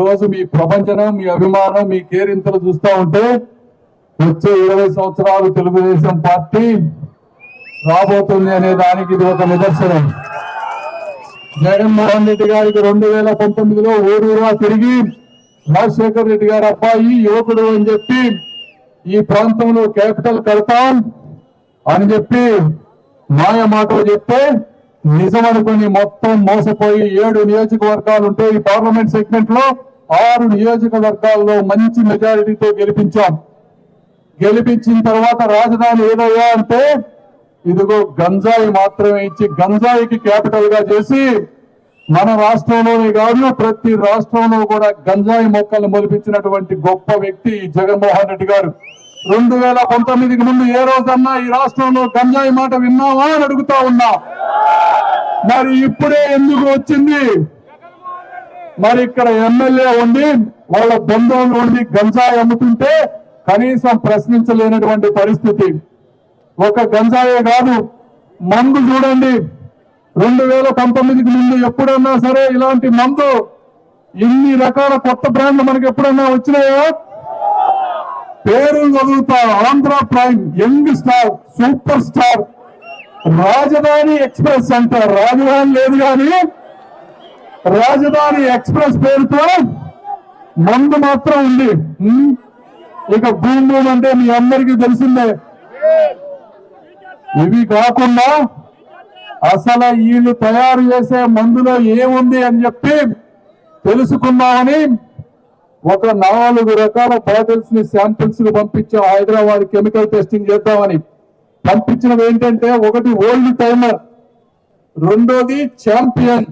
రోజు మీ ప్రపంచనం మీ అభిమానం మీ కేరింతలు చూస్తా ఉంటే వచ్చే ఇరవై సంవత్సరాలు తెలుగుదేశం పార్టీ రాబోతుంది అనే దానికి ఇది ఒక నిదర్శనం. జగన్మోహన్ రెడ్డి గారికి రెండు వేల పంతొమ్మిదిలో ఊరూరా తిరిగి రాజశేఖర్ రెడ్డి గారు అబ్బాయి యువకుడు అని చెప్పి ఈ ప్రాంతంలో క్యాపిటల్ కడతాం అని చెప్పి మాయ మాటలు చెప్తే నిజం అనుకుని మొత్తం మోసపోయి ఏడు నియోజకవర్గాలు ఉంటే ఈ పార్లమెంట్ సెగ్మెంట్లో ఆరు నియోజకవర్గాల్లో మంచి మెజారిటీతో గెలిపించాం. గెలిపించిన తర్వాత రాజధాని ఏదయ్యా అంటే ఇదిగో గంజాయి మాత్రమే ఇచ్చి గంజాయికి క్యాపిటల్గా చేసి మన రాష్ట్రంలోనే కాదు ప్రతి రాష్ట్రంలో కూడా గంజాయి మొక్కలు మొలిపించినటువంటి గొప్ప వ్యక్తి జగన్మోహన్ రెడ్డి గారు. రెండు వేల పంతొమ్మిదికి ముందు ఏ రోజన్నా ఈ రాష్ట్రంలో గంజాయి మాట విన్నావా అని అడుగుతా ఉన్నా. మరి ఇప్పుడే ఎందుకు వచ్చింది? మరి ఇక్కడ ఎమ్మెల్యే ఉండి వాళ్ళ బంధువులు ఉండి గంజాయి అమ్ముతుంటే కనీసం ప్రశ్నించలేనటువంటి పరిస్థితి. ఒక గంజాయే కాదు మందు చూడండి. రెండు వేల పంతొమ్మిదికి ముందు ఎప్పుడన్నా సరే ఇలాంటి మందు ఇన్ని రకాల కొత్త బ్రాండ్లు మనకి ఎప్పుడన్నా వచ్చినాయా? పేరు చదువుతా Andhra prime young star super star. Rajdhani express అంటారు రాజధాని లేదు కానీ రాజధాని ఎక్స్ప్రెస్ పేరుతో మందు మాత్రం ఉంది. ఇక భూమి భూమి అంటే మీ అందరికీ తెలిసిందే. ఇవి కాకుండా అసలు వీళ్ళు తయారు చేసే మందులో ఏముంది అని చెప్పి తెలుసుకుందామని ఒక నాలుగు రకాల బాటిల్స్ని శాంపిల్స్ని పంపించాం. హైదరాబాద్ కెమికల్ టెస్టింగ్ చేద్దామని. పంపించినవి ఏంటంటే ఒకటి ఓల్డ్ టైమర్ రెండోది ఛాంపియన్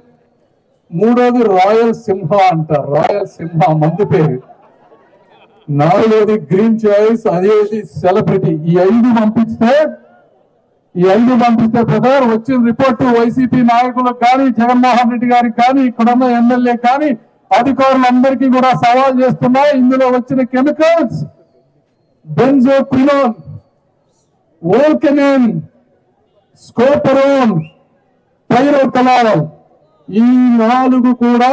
మూడోది రాయల్ సింహ అంట రాయల్ సింహ మందు పేరు. నాలుగోది గ్రీన్ చాయిస్ అదేది సెలబ్రిటీ. ఈ ఐదు పంపిస్తే ఈ ఐదు పంపిస్తే ప్రధాన వచ్చిన రిపోర్ట్ వైసీపీ నాయకులకు కానీ జగన్మోహన్ రెడ్డి గారికి కానీ ఇక్కడున్న ఎమ్మెల్యే కానీ అధికారులందరికీ కూడా సవాల్ చేస్తున్నా ఇందులో వచ్చిన కెమికల్స్ బెంజోక్వినోన్ ఓల్కెనిన్ స్కోపరోన్ పైరోకలాల్ ఈ నాలుగు కూడా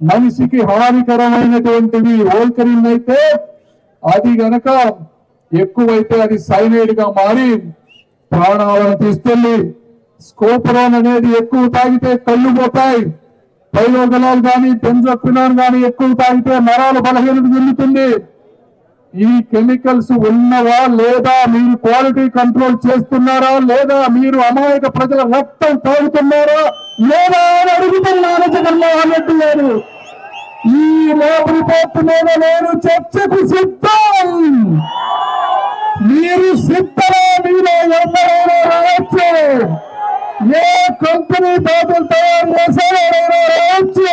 మనిషికి హానికరమైనటువంటివి. ఓల్కరిన్ అయితే అది గనక ఎక్కువైతే అది సైనైడ్గా మారి ప్రాణాలను తీస్తుంది స్కోపరాన్ అనేది ఎక్కువ తాగితే కళ్ళు పోతాయి. పైలోగలాలు కానీ బెంజోక్వినాన్ కానీ ఎక్కువ తాగితే నరాలు బలహీనత చెందుతుంది ఈ కెమికల్స్ ఉన్నవా లేదా మీరు క్వాలిటీ కంట్రోల్ చేస్తున్నారా లేదా మీరు అమాయక ప్రజల రక్తం తాగుతున్నారా? లేదా అని అడుగుతున్నాను జగన్మోహన్ రెడ్డి గారు. ఈ లోపు రిపోర్ట్ మీద నేను చర్చకు సిద్ధం. మీరు సిద్ధమే మీలో ఎవరైనా రావచ్చు. ఏ కంపెనీ బాధలు తయారు చేశారో ఎవరైనా రావచ్చు.